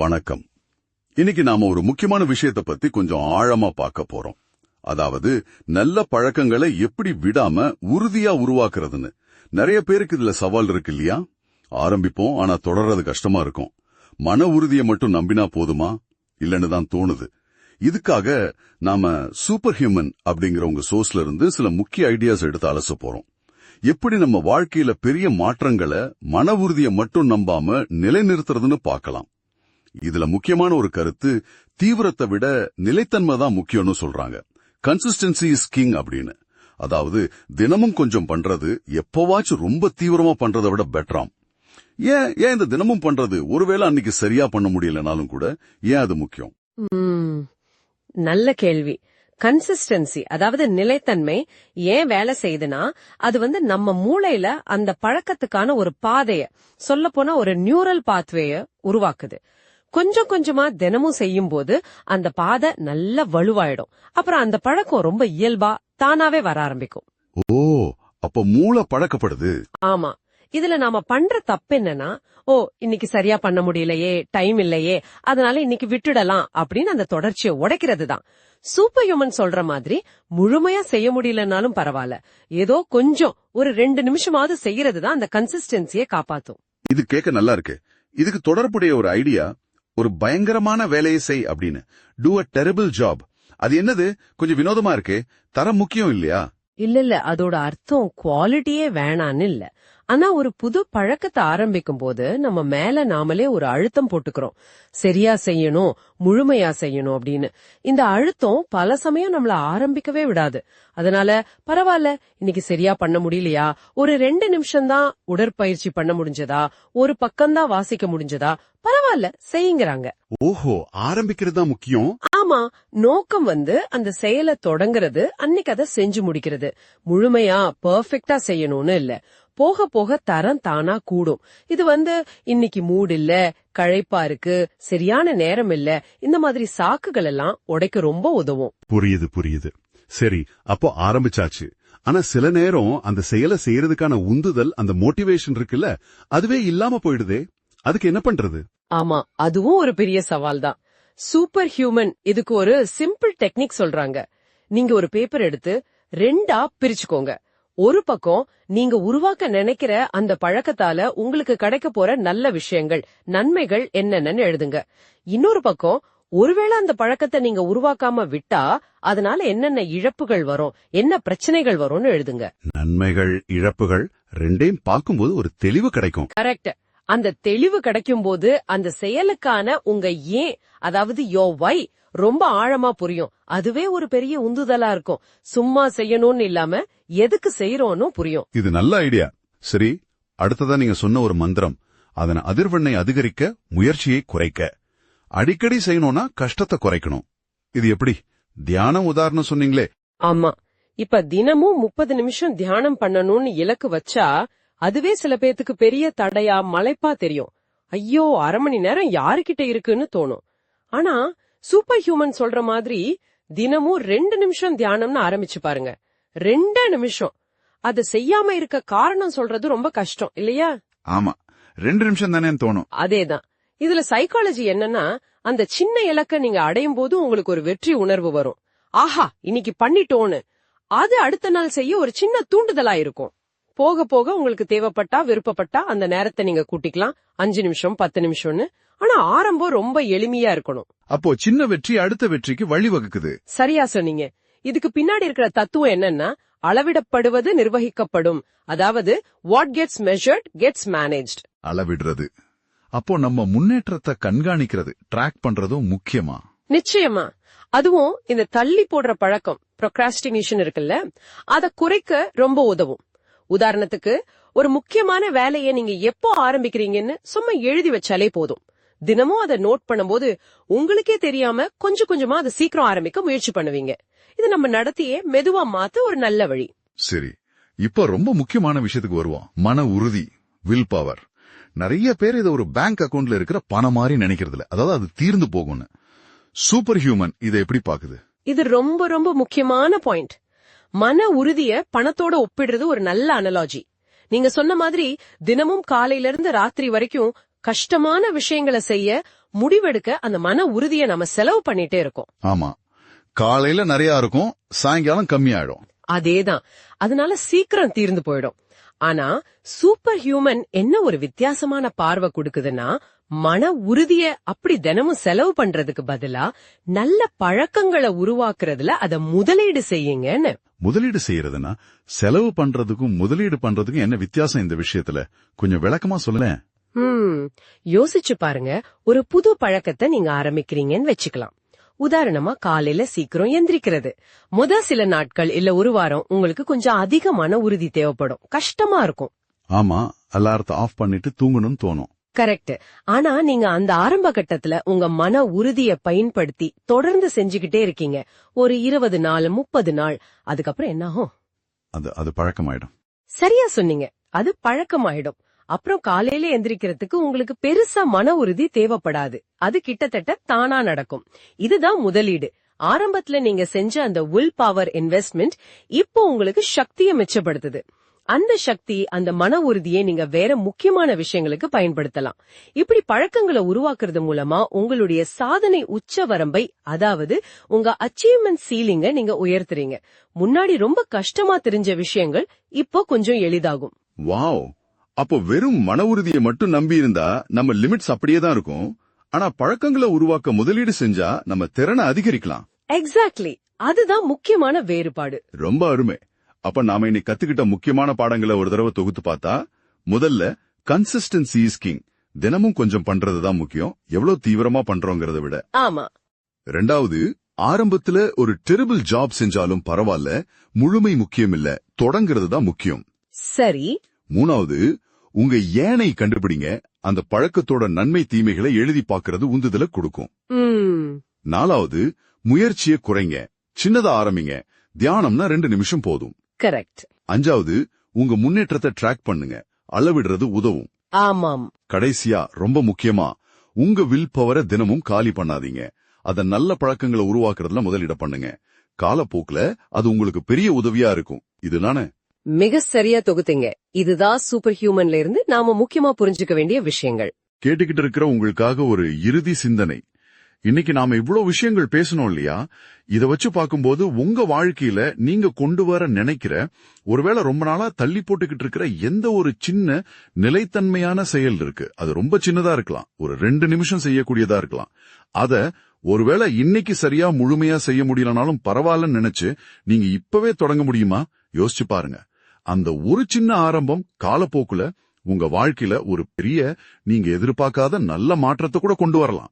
வணக்கம். இன்னைக்கு நாம ஒரு முக்கியமான விஷயத்தை பத்தி கொஞ்சம் ஆழமா பார்க்க போறோம். அதாவது நல்ல பழக்கங்களை எப்படி விடாம உறுதியா உருவாக்குறதுன்னு. நிறைய பேருக்கு இதுல சவால் இருக்கு இல்லையா? ஆரம்பிப்போம் ஆனா தொடர்றது கஷ்டமா இருக்கும். மன உறுதியை மட்டும் நம்பினா போதுமா? இல்லன்னு தான் தோணுது. இதுக்காக நாம சூப்பர் ஹியூமன் அப்படிங்கிற உங்க சோர்ஸ்ல இருந்து சில முக்கிய ஐடியாஸ் எடுத்து அலச போறோம். எப்படி நம்ம வாழ்க்கையில பெரிய மாற்றங்களை மன உறுதியை மட்டும் நம்பாம நிலைநிறுத்துறதுன்னு பார்க்கலாம். இதுல முக்கியமான ஒரு கருத்து தீவிரத்தை விட நிலைத்தன்மை தான் முக்கியம்னு சொல்றாங்க. கன்சிஸ்டன்சி இஸ் கிங் அப்படின்னு. அதாவது தினமும் கொஞ்சம் பண்றது எப்பவாச்சும் ரொம்ப தீவிரமா பண்றதை விட பெட்டராம் ஏன் ஏன் இந்த தினமும் பண்றது? ஒருவேளை அன்னைக்கு சரியா பண்ண முடியலனாலும் கூட ஏன் அது முக்கியம்? நல்ல கேள்வி. கன்சிஸ்டன்சி அதாவது நிலைத்தன்மை ஏன் வேலை செய்யுதுன்னா அது வந்து நம்ம மூளையில அந்த பழக்கத்துக்கான ஒரு பாதைய சொல்ல போனா ஒரு நியூரல் பாத்வேய உருவாக்குது. கொஞ்சம் கொஞ்சமா தினமும் செய்யும் போது அந்த பாதை நல்ல வலுவாயிடும். அப்புறம் அந்த பழக்கம் ரொம்ப இயல்பா தானாவே வர ஆரம்பிக்கும். ஓ அப்ப மூளை பழக்கப்படுது. ஆமா. இதுல நாம பண்ற தப்பு என்னன்னா ஓ இன்னைக்கு சரியா பண்ண முடியலையே டைம் இல்லையே அதனால இன்னைக்கு விட்டுடலாம் அப்படின்னு அந்த தொடர்ச்சியை உடைக்கிறது தான் சூப்பர் ஹியூமன் சொல்ற மாதிரி முழுமையா செய்ய முடியலனாலும் பரவாயில்ல. ஏதோ கொஞ்சம் ஒரு ரெண்டு நிமிஷமாவது செய்யறது தான் அந்த கன்சிஸ்டன்சியை காப்பாத்தும். இது கேட்க நல்லா இருக்கு. இதுக்கு தொடர்புடைய ஒரு ஐடியா ஒரு பயங்கரமான வேலையை செய் அப்படின்னு. டூ அ டெரபிள் ஜாப் அது என்னது? கொஞ்சம் வினோதமா இருக்கு. தரம் முக்கியம் இல்லையா? இல்ல இல்ல. அதோட அர்த்தம் குவாலிட்டியே வேணான்னு இல்ல. ஆனா ஒரு புது பழக்கத்தை ஆரம்பிக்கும் போது நம்ம மேல நாமளே ஒரு அழுத்தம் போட்டுக்கிறோம். சரியா செய்யணும் முழுமையா செய்யணும் அப்படின்னு. இந்த அழுத்தம் பல சமயம் நம்மள ஆரம்பிக்கவே விடாது. அதனால பரவாயில்ல இன்னைக்கு சரியா பண்ண முடியலையா? ஒரு ரெண்டு நிமிஷம் தான் உடற்பயிற்சி பண்ண முடிஞ்சதா? ஒரு பக்கம்தான் வாசிக்க முடிஞ்சதா? பரவாயில்ல செய்யுங்கிறாங்க. ஓஹோ ஆரம்பிக்கிறது தான் முக்கியம்? ஆமா நோக்கம் வந்து அந்த செயலை தொடங்குறது அன்னைக்கு அதை செஞ்சு முடிக்கிறது. முழுமையா பெர்ஃபெக்ட்டா செய்யணும்னு இல்ல. போக போக தரம் தானா கூடும். இது வந்து இன்னைக்கு மூட் இல்ல களைப்பா இருக்கு சரியான நேரம் இல்ல இந்த மாதிரி சாக்குகள் எல்லாம் உடைக்க ரொம்ப உதவும். புரியுது புரியுது. சரி அப்போ ஆரம்பிச்சாச்சு. ஆனா சில நேரம் அந்த செயலை செய்யறதுக்கான உந்துதல் அந்த மோட்டிவேஷன் இருக்குல்ல அதுவே இல்லாம போயிடுதே. அதுக்கு என்ன பண்றது? ஆமா அதுவும் ஒரு பெரிய சவால் தான் சூப்பர் ஹியூமன் இதுக்கு ஒரு சிம்பிள் டெக்னிக் சொல்றாங்க. நீங்க ஒரு பேப்பர் எடுத்து ரெண்டா பிரிச்சுக்கோங்க. ஒரு பக்கம் நீங்க உருவாக்க நினைக்கிற அந்த பழக்கத்தால உங்களுக்கு கிடைக்க போற நல்ல விஷயங்கள் நன்மைகள் என்னென்னு எழுதுங்க. இன்னொரு பக்கம் ஒருவேளை அந்த பழக்கத்தை நீங்க உருவாக்காம விட்டா அதனால என்னென்ன இழப்புகள் வரும் என்ன பிரச்சனைகள் வரும்னு எழுதுங்க. நன்மைகள் இழப்புகள் ரெண்டையும் பார்க்கும்போது ஒரு தெளிவு கிடைக்கும். கரெக்ட் அந்த தெளிவு கிடைக்கும் போது அந்த செயலுக்கான உங்க ஏன் அதாவது யோ வை ரொம்ப ஆழமா புரியும். அதுவே ஒரு பெரிய உந்துதலா இருக்கும். சும்மா செய்யணும்னு இல்லாம எதுக்கு செய்யறோம்னு புரியும். இது நல்ல ஐடியா. சரி அடுத்ததா நீங்க சொன்ன ஒரு மந்திரம். அதன் அதிர்வெண்ணை அதிகரிக்க முயற்சியை குறைக்க. அடிக்கடி செய்யணும்னா கஷ்டத்தை குறைக்கணும். இது எப்படி? தியானம் உதாரணம் சொன்னீங்களே. ஆமா. இப்ப தினமும் முப்பது நிமிஷம் தியானம் பண்ணணும்னு இலக்கு வச்சா அதுவே சில பேத்துக்கு பெரிய தடையா மலைப்பா தெரியும். ஐயோ அரை மணி நேரம் யாருகிட்ட இருக்குன்னு தோணும். ஆனா சூப்பர் ஹியூமன் சொல்ற மாதிரி தினமும் ரெண்டு நிமிஷம் தியானம்னு ஆரம்பிச்சு பாருங்க. ரெண்டு நிமிஷம். அத செய்யாம இருக்க காரணம் சொல்றது ரொம்ப கஷ்டம் இல்லையா? ஆமா. ரெண்டு நிமிஷம் தானே தோணும். அதேதான். இதுல சைக்காலஜி என்னன்னா அந்த சின்ன இலக்க நீங்க அடையும் போது உங்களுக்கு ஒரு வெற்றி உணர்வு வரும். ஆஹா இன்னைக்கு பண்ணிட்டோன்னு. அது அடுத்த நாள் செய்ய ஒரு சின்ன தூண்டுதலா இருக்கும் போக போக உங்களுக்கு தேவைப்பட்டா விருப்பப்பட்டா அந்த நேரத்தை நீங்க கூட்டிக்கலாம். அஞ்சு நிமிஷம் பத்து நிமிஷம்னு. ஆனா ஆரம்பம் ரொம்ப எளிமையா இருக்கணும். அப்போ சின்ன வெற்றி அடுத்த வெற்றிக்கு வழிவகுக்குது. சரியா சொன்னீங்க. இதுக்கு பின்னாடி இருக்கிற தத்துவம் என்னன்னா அளவிடப்படுவது நிர்வகிக்கப்படும். அதாவது what gets measured gets managed அளவிடுறது. அப்போ நம்ம முன்னேற்றத்தை கண்காணிக்கிறது ட்ராக் பண்றதும் முக்கியமா? நிச்சயமா. அதுவும் இந்த தள்ளி போடுற பழக்கம் ப்ரொக்ராஸ்டினேஷன் இருக்குல்ல அத குறைக்க ரொம்ப உதவும். உதாரணத்துக்கு ஒரு முக்கியமான வேலையை நீங்க எப்போ ஆரம்பிக்கிறீங்கன்னு சும்மா எழுதி வச்சாலே போதும். தினமும் அதை நோட் பண்ணும்போது உங்களுக்கே தெரியாம கொஞ்சம் கொஞ்சமா அதை சீக்கிரம் ஆரம்பிக்க முயற்சி பண்ணுவீங்க. இது நம்ம நடத்தியே மெதுவா மாத்த ஒரு நல்ல வழி. சரி. இப்ப ரொம்ப முக்கியமான விஷயத்துக்கு வருவோம். மன உறுதி வில் பவர் நிறைய பேர் இதை ஒரு பேங்க் அக்கவுண்ட்ல இருக்கிற பணம் மாதிரி நினைக்கிறது இல்ல அதாவது அது தீர்ந்து போகும்னு. சூப்பர் ஹியூமன் இதை எப்படி பாக்குது இது ரொம்ப ரொம்ப முக்கியமான பாயிண்ட் மன உறுதிய பணத்தோட ஒப்பிடுறது ஒரு நல்ல அனலாஜி நீங்க சொன்ன மாதிரி தினமும் காலையில இருந்து ராத்திரி வரைக்கும் கஷ்டமான விஷயங்களை செய்ய முடிவெடுக்க அந்த மன உறுதியை நம்ம செலவு பண்ணிட்டே இருக்கோம். ஆமா. காலையில நிறைய இருக்கும் சாயங்காலம் கம்மியாயிடும். அதேதான். அதனால சீக்கிரம் தீர்ந்து போயிடும். ஆனா சூப்பர் ஹியூமன் என்ன ஒரு வித்தியாசமான பார்வை கொடுக்குதுன்னா மன உறுதிய அப்படி தினமும் செலவு பண்றதுக்கு பதிலா நல்ல பழக்கங்களை உருவாக்குறதுல அத முதலீடு செய்யுங்கன்னு. முதலீடு செய்யறதுன்னா செலவு பண்றதுக்கும் முதலீடு பண்றதுக்கும் என்ன வித்தியாசம் இந்த விஷயத்துல? கொஞ்சம் விளக்கமா சொல்லேன் ஹம் யோசிச்சு பாருங்க. ஒரு புது பழக்கத்தை நீங்க ஆரம்பிக்கிறீங்கன்னு வச்சுக்கலாம். உதாரணமா காலையில சீக்கிரம் எந்திரிக்கிறது. முத சில நாட்கள் இல்ல ஒரு வாரம் உங்களுக்கு கொஞ்சம் அதிக மன உறுதி தேவைப்படும். கஷ்டமா இருக்கும். ஆமா அலாரத்தை ஆஃப் பண்ணிட்டு தூங்கணும்னு தோணும். கரெக்ட். ஆனா நீங்க அந்த ஆரம்ப கட்டத்துல உங்க மன உறுதிய பயன்படுத்தி தொடர்ந்து செஞ்சுகிட்டே இருக்கீங்க. ஒரு இருபது நாள் முப்பது நாள் அதுக்கப்புறம் என்ன ஆகும்? அது அது பழக்கமாயிடும். சரியா சொன்னீங்க. அது பழக்கமாயிடும். அப்புறம் காலையில எந்திரிக்கிறதுக்கு உங்களுக்கு பெருசா மன உறுதி தேவைப்படாது. அது கிட்டத்தட்ட தானா நடக்கும். இதுதான் முதலீடு. ஆரம்பத்துல நீங்க செஞ்ச அந்த வில் பவர் இன்வெஸ்ட்மெண்ட் இப்போ உங்களுக்கு சக்தியை மிச்சப்படுத்துது. அந்த சக்தி அந்த மன உறுதியை நீங்க வேற முக்கியமான விஷயங்களுக்கு பயன்படுத்தலாம். இப்படி பழக்கங்களை உருவாக்குறது மூலமா உங்களுடைய சாதனை உச்ச வரம்பை அதாவது உங்க அச்சீவ்மெண்ட் சீலிங்க நீங்க உயர்த்துறீங்க. முன்னாடி ரொம்ப கஷ்டமா தெரிஞ்ச விஷயங்கள் இப்போ கொஞ்சம் எளிதாகும். வாவ் அப்போ வெறும் மன உறுதியை மட்டும் நம்பி இருந்தா நம்ம லிமிட்ஸ் அப்படியே தான் இருக்கும். ஆனா பழக்கங்களை உருவாக்க முதலீடு செஞ்சா நம்ம திறனை அதிகரிக்கலாம். எக்ஸாக்ட்லி அதுதான் முக்கியமான வேறுபாடு. ரொம்ப அருமை. அப்ப நாம இன்னைக்கு கத்துக்கிட்ட முக்கியமான பாடங்களை ஒரு தடவை தொகுத்து பார்த்தா முதல்ல கன்சிஸ்டன்சி இஸ் கிங் தினமும் கொஞ்சம் பண்றது தான் முக்கியம். எவ்வளவு தீவிரமா பண்றோங்கிறத விட. ஆமா. ரெண்டாவது ஆரம்பத்துல ஒரு டெரிபிள் ஜாப் செஞ்சாலும் பரவாயில்ல முழுமை முக்கியம் இல்ல. தொடங்கிறது தான் முக்கியம். சரி. மூணாவது உங்க ஏனை கண்டுபிடிங்க அந்த பழக்கத்தோட நன்மை தீமைகளை எழுதி பார்க்கறது உந்துதல கொடுக்கும். நாலாவது முயற்சியை குறைங்க சின்னதா ஆரம்பிங்க தியானம்னா ரெண்டு நிமிஷம் போதும். கரெக்ட். அஞ்சாவது உங்க முன்னேற்றத்தை ட்ராக் பண்ணுங்க அளவிடுறது உதவும். ஆமாம். கடைசியா ரொம்ப முக்கியமா உங்க வில் பவரை தினமும் காலி பண்ணாதீங்க அத நல்ல பழக்கங்களை உருவாக்குறதுல முதலிட பண்ணுங்க. காலப்போக்குல அது உங்களுக்கு பெரிய உதவியா இருக்கும். இதுதானே மிக சரியா தொகுத்தீங்க. இதுதான் சூப்பர் ஹியூமன்ல இருந்து நாம முக்கியமா புரிஞ்சுக்க வேண்டிய விஷயங்கள். கேட்டுக்கிட்டு இருக்கிற உங்களுக்காக ஒரு இறுதி சிந்தனை. இன்னைக்கு நாம இவ்வளவு விஷயங்கள் பேசணும் இல்லையா? இத வச்சு பார்க்கும்போது உங்க வாழ்க்கையில நீங்க கொண்டு வர நினைக்கிற ஒருவேளை ரொம்ப நாளா தள்ளி போட்டுக்கிட்டு இருக்கிற எந்த ஒரு சின்ன நிலைத்தன்மையான செயல் இருக்கு. அது ரொம்ப சின்னதா இருக்கலாம். ஒரு ரெண்டு நிமிஷம் செய்யக்கூடியதா இருக்கலாம். அத ஒருவேளை இன்னைக்கு சரியா முழுமையா செய்ய முடியலனாலும் பரவாயில்லன்னு நினைச்சு நீங்க இப்பவே தொடங்க முடியுமா? யோசிச்சு பாருங்க. அந்த ஒரு சின்ன ஆரம்பம் காலப்போக்குல உங்க வாழ்க்கையில ஒரு பெரிய நீங்க எதிர்பார்க்காத நல்ல மாற்றத்தை கூட கொண்டு வரலாம்.